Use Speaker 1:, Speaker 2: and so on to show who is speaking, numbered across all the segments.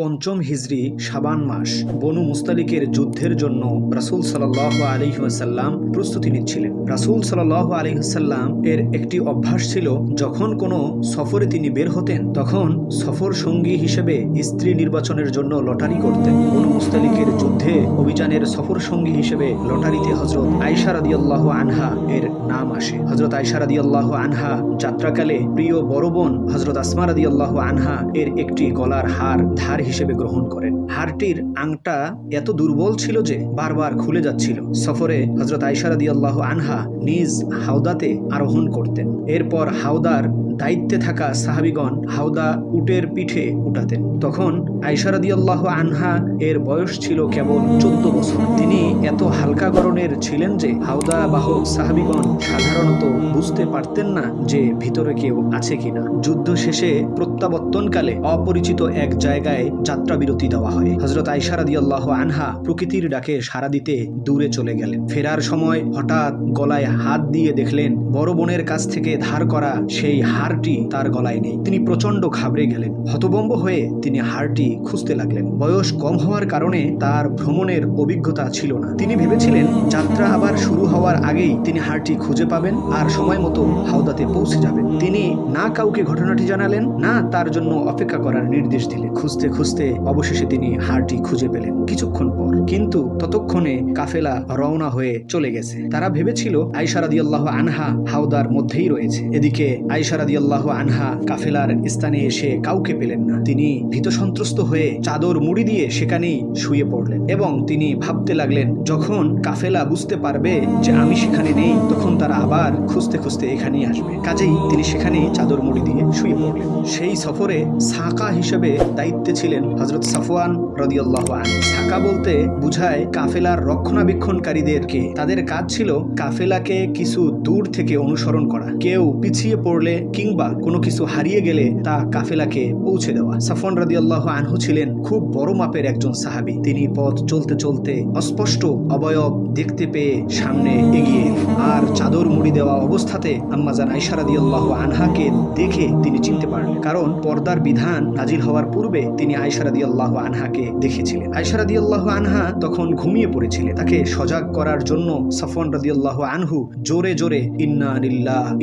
Speaker 1: পঞ্চম হিজরি সাবান মাস। বনু মুস্তালিকের যুদ্ধের জন্য রাসুল সাল্লাহ আলিহাসাল্লাম প্রস্তুতি নিচ্ছিলেন। রাসুল সাল্লাহ আলিহাসাল্লাম এর একটি অভ্যাস ছিল, যখন কোনো সফরে তিনি বের হতেন, তখন সফর সঙ্গী হিসেবে স্ত্রী নির্বাচনের জন্য লটারি করতেন। বনু মুস্তালিকের যুদ্ধে অভিযানের সফর সঙ্গী হিসেবে লটারিতে হজরত আয়সা রাদিয়াল্লাহ আনহা এর নাম আসে। হজরত আয়সা রাদিয়াল্লাহ আনহা যাত্রাকালে প্রিয় বড় বোন হজরত আসমা রাদিয়াল্লাহ আনহা এর একটি গলার হার, ধার হিসেবে গ্রহণ করেন। হারটির আংটা এত দুর্বল ছিল যে বারবার খুলে যাচ্ছিল। সফরে হজরত আয়সা রাদিয়াল্লাহ আনহা নিজ হাওদাতে আরোহণ করতেন। এরপর হাওদার দায়িত্বে থাকা সাহাবিগণ হাওদা উটের পিঠে উঠাতেন। তখন আইসারাদিয়াল্লাহ আনহা এর বয়স ছিল কেবল চোদ্দ বছর। তিনি এত হালকা গরনের ছিলেন যে হাওদা বাহক সাহাবিগণ সাধারণত বুঝতে পারতেন না যে ভিতরে কেউ আছে কিনা। যুদ্ধ শেষে প্রত্যাবর্তনকালে অপরিচিত এক জায়গায় যাত্রা বিরতি দেওয়া হয়। হজরত আইসারাদিয়াল্লাহ আনহা প্রকৃতির ডাকে সাড়া দিতে দূরে চলে গেলেন। ফেরার সময় হঠাৎ গলায় হাত দিয়ে দেখলেন, বড় বোনের কাছ থেকে ধার করা সেই হারটি তার গলায় নেই। তিনি প্রচণ্ড ঘাবড়ে গেলেন। হতবম্ব হয়ে তিনি হারটি খুঁজতে লাগলেন। বয়স কম হওয়ার কারণে তার ভ্রমণের অভিজ্ঞতা ছিল না। তিনি ভেবেছিলেন, যাত্রা আবার শুরু হওয়ার আগেই তিনি হারটি খুঁজে পাবেন আর সময় মতো হাওদাতে পৌঁছে যাবেন। তিনি না কাউকে ঘটনাটি জানালেন, না তার জন্য অপেক্ষা করার নির্দেশ দিলেন। খুঁজতে খুঁজতে অবশেষে তিনি হারটি খুঁজে পেলেন কিছুক্ষণ পর। কিন্তু ততক্ষণে কাফেলা রওনা হয়ে চলে গেছে। তারা ভেবেছিল আয়সা রাদিয়াল্লাহু আনহা হাওদার মধ্যেই রয়েছে। এদিকে আয়সা রাদিয়াল্লাহু আনহা কাফেলার স্থানে এসে কাউকে পেলেন না। তিনি ভীত সন্ত্রস্ত হয়ে চাদর মুড়ি দিয়ে সেখানেই শুয়ে পড়লেন এবং তিনি ভাবতে লাগলেন, যখন কাফেলা বুঝতে পারবে যে আমি সেখানে নেই, তখন তারা আবার খুঁজতে খুঁজতে এখানেই আসবে। কাজেই তিনি সেখানেই চাদর মুড়ি দিয়ে শুয়ে পড়লেন। সেই সফরে সাকা হিসেবে দায়িত্বে ছিলেন হজরত সাফওয়ান রদিয়াল্লাহ আন সাকা বলতে বুঝায় কাফেলার রক্ষণাবেক্ষণকারীদেরকে। তাদের কাজ ছিল কাফেলাকে কিছু দূর থেকে অনুসরণ করা। কেউ পিছিয়ে পড়লে কিংবা কোনো কিছু হারিয়ে গেলে তা কাফেলাকে পৌঁছে দেওয়া। সাফন রাদিয়াল্লাহ আনহু ছিলেন খুব বড় মাপের একজন সাহাবী। তিনি পথ চলতে চলতে অস্পষ্ট অবয়ব দেখতে পেয়ে সামনে এগিয়ে আর চাদর মুড়ি দেওয়া অবস্থাতে আম্মাজান আয়সা রাদিয়াল্লাহু আনহাকে দেখে তিনি চিনতে পারলেন। কারণ পর্দার বিধান নাজিল হওয়ার পূর্বে তিনি আয়সা রাদিয়াল্লাহু আনহাকে দেখেছিলেন। আয়সা রাদিয়াল্লাহু আনহা তখন ঘুমিয়ে পড়েছিলেন তাকে সজাগ করার জন্য সাফন রাদিয়াল্লাহু আনহু জোরে জোরে ইন্না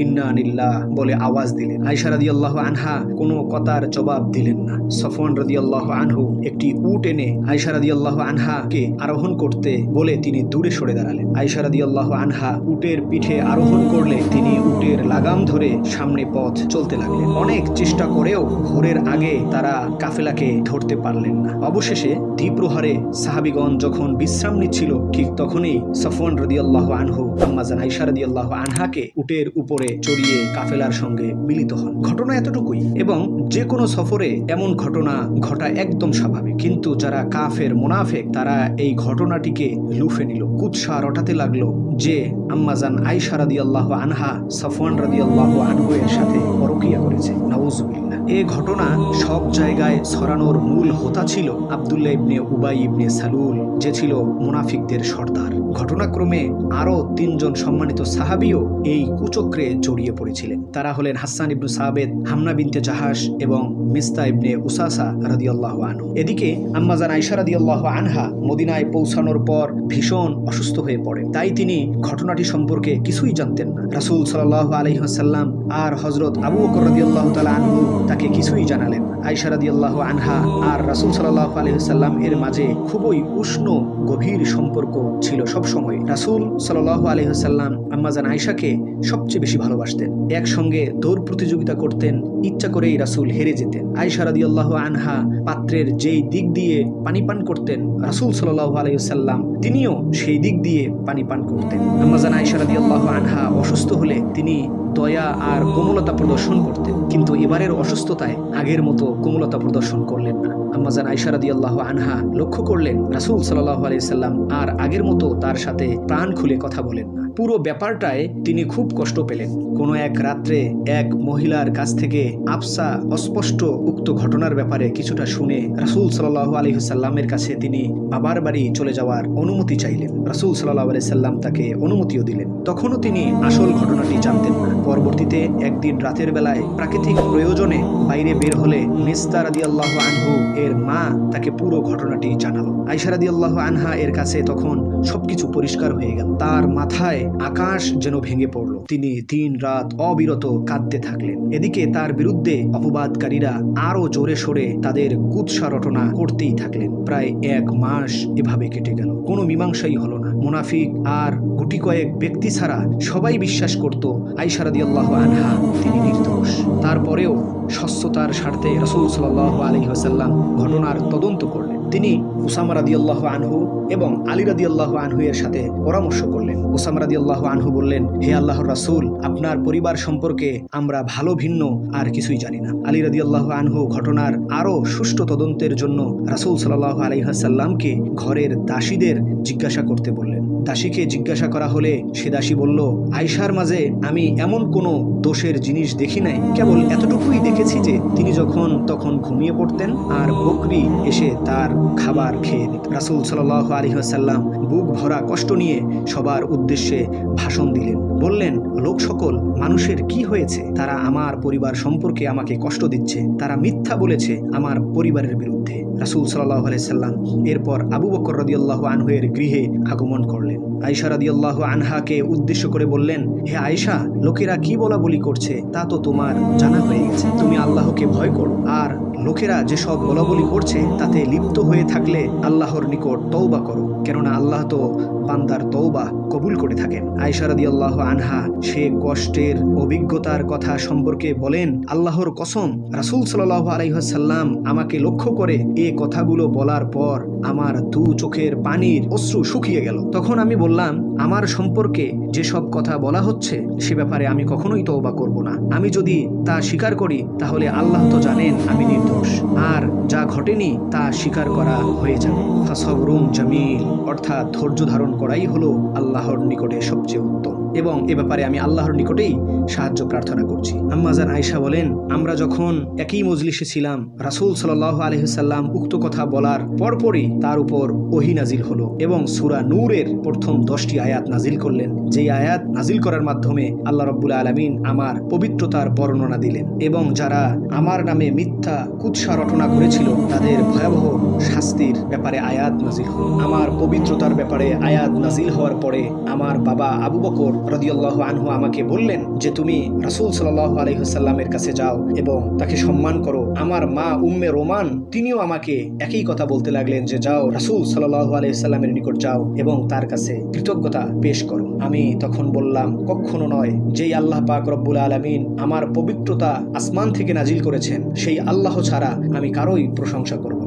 Speaker 1: ইন্না বলে আওয়াজ দিলেন। আয়সা রাদিয়াল্লাহু আনহা কোনো কথার জবাব দিলেন না। সফন রাদিয়াল্লাহু আনহু একটি উট এনে আয়সা রাদিয়াল্লাহু আনহাকে আরোহণ করতে বলে তিনি দূরে সরে দাঁড়ালেন। আয়সা আল্লাহ আনহা উটের পিঠে আরোহণ করলে তিনি উটের লাগাম ধরে সামনে পথ চলতে লাগলেন। অনেক চেষ্টা করেও ভোরের আগে তারা কাফেলাকে ধরতে পারলেন না। অবশেষে দ্বীপ্রহারে সাহাবিগণ যখন বিশ্রাম নিচ্ছিল, ঠিক তখনই সফওয়ান রদিয়াল্লাহ আনহু আম্মাজান আইসা রদিয়াল্লাহ আনহাকে উটের উপরে চড়িয়ে কাফেলার সঙ্গে মিলিত হন। ঘটনা এতটুকুই, এবং যে কোনো সফরে এমন ঘটনা ঘটা একদম স্বাভাবিক। কিন্তু যারা কাফের মুনাফেক, তারা এই ঘটনাটিকে লুফে নিল। কুৎসা রটাতে লাগল যে আম্মাজান আইসা রাদিয়াল্লাহ আনহা সফওয়ান রাদিয়াল্লাহ আনহু এর সাথে পরকিয়া করেছে। নাউজুবিল্লাহ। এ ঘটনা সব জায়গায় ছড়ানোর মূল হোতা ছিল আবদুল্লাহ ইবনে উবাই ইবনে সালুল, যে ছিল মুনাফিকদের সর্দার। ঘটনাক্রমে আরও তিনজন সম্মানিত সাহাবিও এই কুচক্রে জড়িয়ে পড়েছিলেন। তারা হলেন হাসান ইবনু সাহাবেদ হামনা বিনতে জাহাস এবং মিস্তা ইবনে উসাসা রাদিয়াল্লাহ আনহু। এদিকে আম্মাজান আইসা রাদিয়াল্লাহ আনহা মদিনায় পৌঁছানোর পর ভীষণ অসুস্থ হয়ে পড়েন। তাই তিনি ঘটনাটি সম্পর্কে কিছুই জানতেন না। রাসূল সাল্লাহ আলহিহাসাল্লাম আর হজরত আবু বকর রাদিয়াল্লাহ তালা আনহু তাকে কিছুই জানালেন না। আইসা রাদিয়াল্লাহ আনহা আর রাসূল সাল্লাহ আলহিহাল্লাম এর মাঝে খুবই উষ্ণ, গভীর সম্পর্ক ছিল সবসময়। রাসূল সাল্লাহ আলহিহাল্লাম আম্মাজান আয়সাকে সবচেয়ে বেশি ভালোবাসতেন। একসঙ্গে দৌড় প্রতিযোগিতা করতেন, ইচ্ছা করেই রাসূল হেরে যেতেন। আয়সা রাদিয়াল্লাহ আনহা পাত্রের যেই দিক দিয়ে পানি পান করতেন, রাসূল সাল্লাহ আলহিহাল্লাম তিনিও সেই দিক দিয়ে পানি পান করতেন। আম্মাজান আয়সা রাদিয়াল্লাহ আনহা অসুস্থ হলে তিনি দয়া আর কোমলতা প্রদর্শন করতেন কিন্তু এবারের অসুস্থতায় আগের মতো কোমলতা প্রদর্শন করলেন না। আম্মাজান আইসারাদি আল্লাহ আনহা লক্ষ্য করলেন রাসুল সাল্লাহ আলাইসাল্লাম আর আগের মতো তার সাথে প্রাণ খুলে কথা বলেন না। পুরো ব্যাপারটায় তিনি খুব কষ্ট পেলেন। কোনো এক রাত্রে এক মহিলার কাছ থেকে আফসা অস্পষ্ট উক্ত ঘটনার ব্যাপারে কিছুটা শুনে রাসুল সাল্লাহ সাল্লামের কাছে তিনি বাবার বাড়ি চলে যাওয়ার অনুমতি চাইলেন। রাসুল সাল্লাহ আলি সাল্লাম তাকে অনুমতিও দিলেন। তখনও তিনি আসল ঘটনাটি জানতেন না। পরবর্তীতে একদিন রাতের বেলায় প্রাকৃতিক প্রয়োজনে বাইরে বের হলে মিস্তা রাদি আল্লাহ আনহু এর মা তাকে পুরো ঘটনাটি জানালো। আইসা রাদি আল্লাহ আনহা এর কাছে তখন সবকিছু পরিষ্কার হয়ে গেল। তার মাথায় আকাশ যেন ভেঙে পড়ল। তিনি দিন রাত অবিরত কাঁদতে থাকলেন। এদিকে তার বিরুদ্ধে অপবাদকারীরা আরও জোরে সরে তাদের কুৎসা রটনা করতেই থাকলেন। প্রায় এক মাস এভাবে কেটে গেল। কোনো মীমাংসাই হলো না। মুনাফিক আর গুটি কয়েক ব্যক্তি ছাড়া সবাই বিশ্বাস করত আইসারাদি আল্লাহ আনহা তিনি নির্দোষ। তারপরেও স্বচ্ছতার স্বার্থে রসুল সাল্লাহ আলী হাসাল্লাম ঘটনার তদন্ত করলেন। তিনি উসামা রাদি আল্লাহ আনহু এবং আলী রাদি আল্লাহ আনহু এর সাথে পরামর্শ করলেন। উসামা রাদি আল্লাহ আনহু বললেন, হে আল্লাহ রাসুল, আপনার পরিবার সম্পর্কে আমরা ভালো, ভিন্ন আর কিছুই জানি না। আলী রাদি আল্লাহ আনহু ঘটনার আরও সুষ্ঠু তদন্তের জন্য রাসুল সাল্লাহ আলহাসাল্লামকে ঘরের দাসীদের জিজ্ঞাসা করতে বললেন। দাসীকে জিজ্ঞাসা করা হলে সে দাসী বলল আয়সার মাঝে আমি এমন কোনো দোষের জিনিস দেখি নাই। কেবল এতটুকুই দেখেছি যে তিনি যখন তখন ঘুমিয়ে পড়তেন আর বকরি এসে তার খাবার খেয়ে নিত। রাসুল সাল্লাহ আলহাসাল্লাম বুক ভরা কষ্ট নিয়ে সবার উদ্দেশ্যে ভাষণ দিলেন। বললেন, লোক সকল, মানুষের কি হয়েছে? তারা আমার পরিবার সম্পর্কে আমাকে কষ্ট দিচ্ছে। তারা মিথ্যা বলেছে আমার পরিবারের বিরুদ্ধে। রাসুল সাল্লাহ আলাইসাল্লাম এরপর আবু বকর রদিয়াল্লাহ আনহুয়ের গৃহে আগমন করলেন। আয়সা রাদিয়াল্লাহ আনহাকে উদ্দেশ্য করে বললেন, হে আয়সা লোকেরা কি বলা বলি করছে তা তো তোমার জানা হয়ে গেছে। তুমি আল্লাহকে ভয় করো। আর লোকেরা যেসব বলা বলি করছে, তাতে লিপ্ত হয়ে থাকলে আল্লাহর নিকট তৌবা করো। কেননা আল্লাহ তো বান্দার তৌবা কবুল করে থাকেন। আয়সা আল্লাহ আনহা সে কষ্টের অভিজ্ঞতার কথা সম্পর্কে বলেন, আল্লাহর কসম, রাসুল সাল্লাহ আলাইসাল্লাম আমাকে লক্ষ্য করে এ কথাগুলো বলার পর আমার দু চোখের পানির অশ্রু শুকিয়ে গেল। তখন আমি বললাম, আমার সম্পর্কে যেসব কথা বলা হচ্ছে, সে ব্যাপারে আমি কখনোই তওবা করব না। আমি যদি তা স্বীকার করি, তাহলে আল্লাহ তো জানেন আমি নির্দোষ। আর যা ঘটেনি, তা স্বীকার করা হয়ে যাবে। ফাসবরুম জামিল। অর্থাৎ ধৈর্য ধারণ করাই হলো আল্লাহর নিকটে সবচেয়ে উত্তম। এবং এ ব্যাপারে আমি আল্লাহর নিকটেই সাহায্য প্রার্থনা করছি। আম্মাজান আয়সা বলেন, আমরা যখন একই মজলিসে ছিলাম, রাসুল সাল্লাহ আলহিসাল্লাম উক্ত কথা বলার পরপরই তার উপর ওহি নাজিল হলো এবং সুরা নূরের প্রথম দশটি আয়াত নাজিল করলেন যেই আয়াত নাজিল করার মাধ্যমে আল্লাহ রব্বুল আলমিন আমার পবিত্রতার বর্ণনা দিলেন এবং যারা আমার নামে মিথ্যা, কুৎসা রটনা করেছিল, তাদের ভয়াবহ শাস্তির ব্যাপারে আয়াত নাজিল হল। আমার পবিত্রতার ব্যাপারে আয়াত নাজিল হওয়ার পরে আমার বাবা আবু বকর রদিয়াল্লাহ আনহু আমাকে বললেন যে, তুমি রাসুল সাল্লাহ আলহিহাল্লামের কাছে যাও এবং তাকে সম্মান করো। আমার মা উম্মে রোমান, তিনিও আমাকে একই কথা বলতে লাগলেন যে, যাও রাসুল সাল্লাহ আলহিহাল্লামের নিকট যাও এবং তার কাছে কৃতজ্ঞতা পেশ করো। আমি তখন বললাম কখনো নয়, যেই আল্লাহ পাক রব্বুল আলমিন আমার পবিত্রতা আসমান থেকে নাজিল করেছেন, সেই আল্লাহ ছাড়া আমি কারোই প্রশংসা করব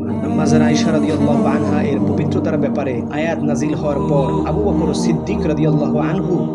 Speaker 1: এর পবিত্রতার ব্যাপারে আয়াত নাজিল হওয়ার পর আবু সিদ্দিক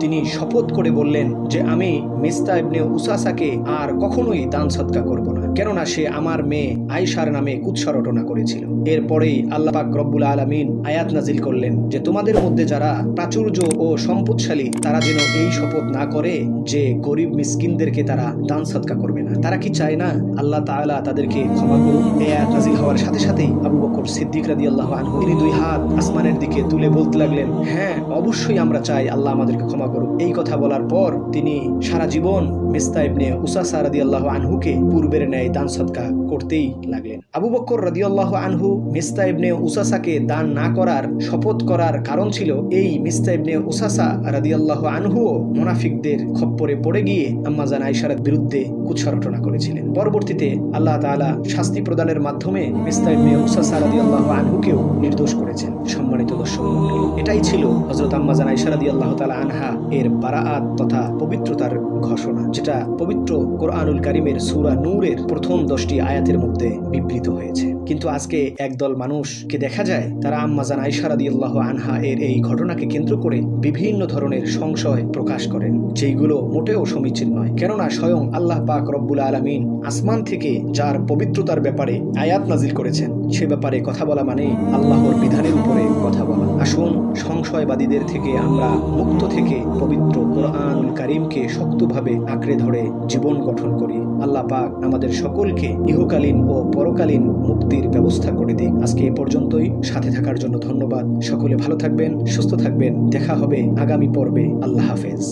Speaker 1: তিনি শপথ করে বললেন যে, আমি মিস্তা ইবনে উসাসাকে আর কখনোই দান সৎকা করব না। কেননা সে আমার মেয়ে আয়সার নামে কুৎসা রটনা করেছিল। এরপরেই আল্লাহ পাক রব্বুল আলমিন আয়াত নাজিল করলেন যে, তোমাদের মধ্যে যারা প্রাচুর্য ও সম্পদশালী, তারা যেন এই শপথ না করে যে, গরিব মিসকিনদেরকে তারা দান সৎকা করবে না। তারা কি চায় না? আল্লাহ তাআলা তাদেরকে ক্ষমা করুন। আয়াত নাজিল হওয়ার সাথে সাথেই আবু বকর সিদ্দিক রাদি আল্লাহ আনহু, তিনি দুই হাত আসমানের দিকে তুলে বলতে লাগলেন হ্যাঁ অবশ্যই আমরা চাই আল্লাহ আমাদেরকে ক্ষমা করুন এই কথা বলার পর তিনি সারা জীবন মিস্তা ইবনে উসাসা রাদি আল্লাহ আনহুকে পূর্বের ন্যায় দান সৎকা করতেই লাগলেন। আবু বক্কর রাদিয়াল্লাহু আনহু মিস্তা ইবনে উসাসাকে দান না করার শপথ করার কারণ ছিল এই মিস্তা ইবনে উসাসা রাদিয়াল্লাহু আনহুও মুনাফিকদের খপ্পরে পড়ে গিয়ে আম্মাজান আয়সার বিরুদ্ধে কুৎসা রটনা করেছিলেন। পরবর্তীতে আল্লাহ তাআলা শাস্তি প্রদানের মাধ্যমে মিস্তা ইবনে উসাসা রাদি আল্লাহ আনহুকেও নির্দোষ করেছেন। সম্মানিত দর্শক এটাই ছিল হযরত আম্মাজান আয়সা আল্লাহ তালা আনহা এর বারাআত তথা পবিত্রতার ঘোষণা যেটা পবিত্র কোরআনুল কারিমের সুরা নূরের প্রথম দশটি আয়াতের মধ্যে বিবৃত হয়েছে। কিন্তু আজকে একদল মানুষকে দেখা যায়, তারা আম্মাজান আইসারাদিয়াল্লাহ আনহা এর এই ঘটনাকে কেন্দ্র করে বিভিন্ন ধরনের সংশয় প্রকাশ করেন, যেইগুলো মোটেও সমীচীন নয়। কেননা স্বয়ং আল্লাহ পাক রব্বুল আলমিন আসমান থেকে যার পবিত্রতার ব্যাপারে আয়াত নাজিল করেছেন, সে ব্যাপারে কথা বলা মানে আল্লাহর বিধানের উপরে কথা বলা। আসুন, সংশয়বাদীদের থেকে আমরা মুক্ত থেকে পবিত্র কোরআনুল কারিমকে শক্তভাবে আঁকড়ে ধরে জীবন গঠন করি। আল্লাহ পাক আমাদের সকলকে ইহকালীন ও পরকালীন মুক্তির ব্যবস্থা করে দিক। আজকে এ পর্যন্তই। সাথে থাকার জন্য ধন্যবাদ। সকলে ভালো থাকবেন, সুস্থ থাকবেন। দেখা হবে আগামী পর্বে। আল্লাহ হাফেজ।